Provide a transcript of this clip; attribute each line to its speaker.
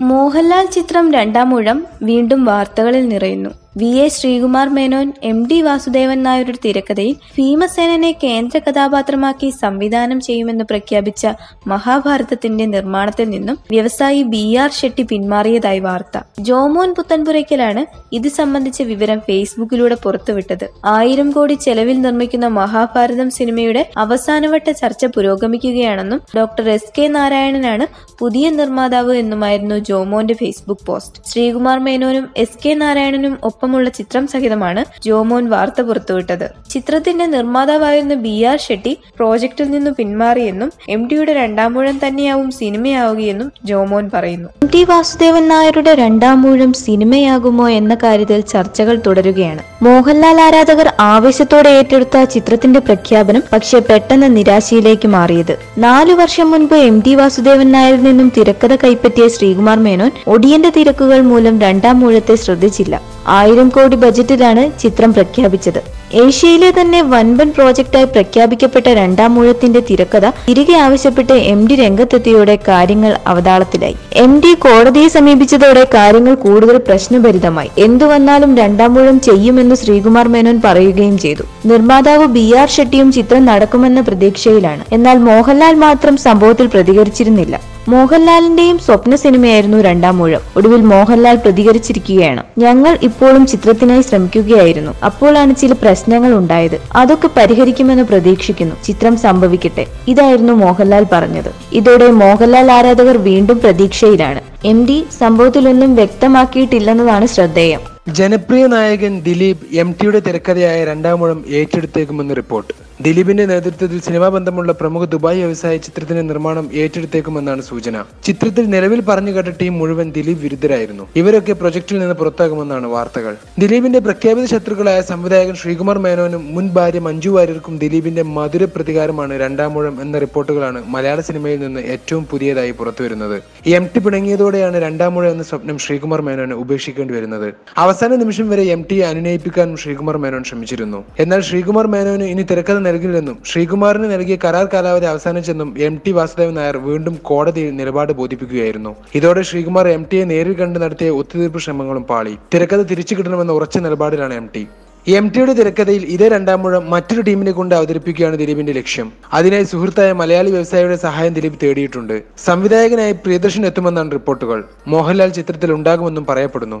Speaker 1: മോഹൻലാൽ ചിത്രം രണ്ടാമൂഴം വീണ്ടും വാർത്തകളിൽ നിറയുന്നു. V A Sreekumar Menon M T Vasudevan നായരുടെ തിരക്കഥയിൽ ഭീമസേനനെ കേന്ദ്ര കഥാപാത്രമാക്കി സംവിധാനം ചെയ്യുമെന്ന് പ്രഖ്യാപിച്ച മഹാഭാരതത്തിന്റെ നിർമ്മാണത്തിൽ നിന്നും വ്യവസായി ബി ആർ ഷെട്ടി പിന്മാറിയതായി വാർത്ത. ജോമോൻ പുത്തൻപുരയ്ക്കലാണ് ഇത് സംബന്ധിച്ച വിവരം ഫേസ്ബുക്കിലൂടെ പുറത്തുവിട്ടത്. ആയിരം കോടി ചെലവിൽ നിർമ്മിക്കുന്ന മഹാഭാരതം സിനിമയുടെ അവസാനവട്ട ചർച്ച പുരോഗമിക്കുകയാണെന്നും ഡോക്ടർ എസ് കെ നാരായണനാണ് പുതിയ നിർമ്മാതാവ് എന്നുമായിരുന്നു ജോമോന്റെ ഫേസ്ബുക്ക് പോസ്റ്റ്. ശ്രീകുമാർ മേനോനും എസ് കെ നാരായണനും ഒപ്പമുള്ള ചിത്രം സഹിതമാണ് ജോമോൻ വാർത്ത പുറത്തുവിട്ടത്. ചിത്രത്തിന്റെ നിർമ്മാതാവായിരുന്ന ബി ആർ ഷെട്ടി പ്രോജക്റ്റിൽ നിന്ന് പിന്മാറിയെന്നും എം ഡിയുടെ രണ്ടാമൂഴം തന്നെയാവും സിനിമയാവുകയെന്നും ജോമോൻ പറയുന്നു. എം ടി വാസുദേവൻ നായരുടെ രണ്ടാം രണ്ടാമൂഴം സിനിമയാകുമോ എന്ന കാര്യത്തിൽ ചർച്ചകൾ തുടരുകയാണ്. മോഹൻലാൽ ആരാധകർ ആവേശത്തോടെ ഏറ്റെടുത്ത ചിത്രത്തിന്റെ പ്രഖ്യാപനം പക്ഷേ പെട്ടെന്ന് നിരാശയിലേക്ക് മാറിയത്. നാലു വർഷം മുൻപ് എം ടി വാസുദേവൻ നായരിൽ നിന്നും തിരക്കഥ കൈപ്പറ്റിയ ശ്രീകുമാർ മേനോൻ ഒടിയന്റെ തിരക്കുകൾ മൂലം രണ്ടാം മൂഴത്തെ ശ്രദ്ധിച്ചില്ല. ആയിരം കോടി ബജറ്റിലാണ് ചിത്രം പ്രഖ്യാപിച്ചത്. ഏഷ്യയിലെ തന്നെ വൻപൻ പ്രോജക്റ്റായി പ്രഖ്യാപിക്കപ്പെട്ട രണ്ടാം മൂഴത്തിന്റെ തിരക്കഥ തിരികെ ആവശ്യപ്പെട്ട് എം ഡി രംഗത്തെത്തിയോടെ കാര്യങ്ങൾ അവതാളത്തിലായി. എം ഡി കോടതിയെ സമീപിച്ചതോടെ കാര്യങ്ങൾ കൂടുതൽ പ്രശ്നഭരിതമായി. എന്തു വന്നാലും രണ്ടാം മൂഴം ചെയ്യുമെന്ന് ശ്രീകുമാർ മേനോൻ പറയുകയും ചെയ്തു. നിർമ്മാതാവ് ബി ആർ ഷെട്ടിയും ചിത്രം നടക്കുമെന്ന പ്രതീക്ഷയിലാണ്. എന്നാൽ മോഹൻലാൽ മാത്രം സംഭവത്തിൽ പ്രതികരിച്ചിരുന്നില്ല. മോഹൻലാലിന്റെയും സ്വപ്ന സിനിമയായിരുന്നു രണ്ടാം മൂഴം. ഒടുവിൽ മോഹൻലാൽ പ്രതികരിച്ചിരിക്കുകയാണ്. ഞങ്ങൾ ഇപ്പോഴും ചിത്രത്തിനായി ശ്രമിക്കുകയായിരുന്നു. അപ്പോഴാണ് ചില പ്രശ്നങ്ങൾ ഉണ്ടായത്. അതൊക്കെ പരിഹരിക്കുമെന്ന് പ്രതീക്ഷിക്കുന്നു. ചിത്രം സംഭവിക്കട്ടെ. ഇതായിരുന്നു മോഹൻലാൽ പറഞ്ഞത്. ഇതോടെ മോഹൻലാൽ ആരാധകർ വീണ്ടും പ്രതീക്ഷയിലാണ്. എം ഡി സംഭവത്തിലൊന്നും വ്യക്തമാക്കിയിട്ടില്ലെന്നതാണ് ശ്രദ്ധേയം.
Speaker 2: ജനപ്രിയ നായകൻ ദിലീപ് എം ടിയുടെ തിരക്കഥയായ രണ്ടാം മൂഴം ഏറ്റെടുത്തേക്കുമെന്ന് റിപ്പോർട്ട്. ദിലീപിന്റെ നേതൃത്വത്തിൽ സിനിമാ ബന്ധമുള്ള പ്രമുഖ ദുബായ് വ്യവസായ ചിത്രത്തിന്റെ നിർമ്മാണം ഏറ്റെടുത്തേക്കുമെന്നാണ് സൂചന. ചിത്രത്തിൽ നിലവിൽ പറഞ്ഞു കേട്ട ടീം മുഴുവൻ ദിലീപ് വിരുദ്ധരായിരുന്നു. ഇവരൊക്കെ പ്രൊജക്ടിൽ നിന്ന് പുറത്താകുമെന്നാണ് വാർത്തകൾ. ദിലീപിന്റെ പ്രഖ്യാപിത ശത്രുക്കളായ സംവിധായകൻ ശ്രീകുമാർ മേനോനും മുൻ ഭാര്യ മഞ്ജു വാര്യർക്കും ദിലീപിന്റെ മധുര പ്രതികാരമാണ് രണ്ടാമൂഴം എന്ന റിപ്പോർട്ടുകളാണ് മലയാള സിനിമയിൽ നിന്ന് ഏറ്റവും പുതിയതായി പുറത്തുവരുന്നത്. എം ടി പിണങ്ങിയതോടെയാണ് രണ്ടാമൂഴം എന്ന സ്വപ്നം ശ്രീകുമാർ മേനോന് ഉപേക്ഷിക്കേണ്ടി വരുന്നത്. അവസാന നിമിഷം വരെ എം ടിയെ അനുനയിപ്പിക്കാനും ശ്രീകുമാർ മേനോൻ ശ്രമിച്ചിരുന്നു. എന്നാൽ ശ്രീകുമാർ മേനോന് ഇനി തിരക്കഥ നൽകില്ലെന്നും ശ്രീകുമാറിന് നൽകിയ കരാർ കാലാവധി അവസാനിച്ചെന്നും എം ടി വാസുദേവൻ നായർ വീണ്ടും കോടതിയിൽ നിലപാട് ബോധിപ്പിക്കുകയായിരുന്നു. ഇതോടെ ശ്രീകുമാർ എം ടിയെ നേരിൽ കണ്ട് നടത്തിയ ഒത്തുതീർപ്പ് ശ്രമങ്ങളും പാളി. തിരക്കഥ തിരിച്ചു കിട്ടണമെന്ന ഉറച്ച നിലപാടിലാണ് എം ടി. എം ടിയുടെ തിരക്കഥയിൽ ഇതേ രണ്ടാം മുഴം മറ്റൊരു ടീമിനെ കൊണ്ട് അവതരിപ്പിക്കുകയാണ് ദിലീപിന്റെ ലക്ഷ്യം. അതിനായി സുഹൃത്തായ മലയാളി വ്യവസായിയുടെ സഹായം ദിലീപ് തേടിയിട്ടുണ്ട്. സംവിധായകനായി പ്രിയദർശൻ എത്തുമെന്നാണ് റിപ്പോർട്ടുകൾ. മോഹൻലാൽ ചിത്രത്തിൽ ഉണ്ടാകുമെന്നും പറയപ്പെടുന്നു.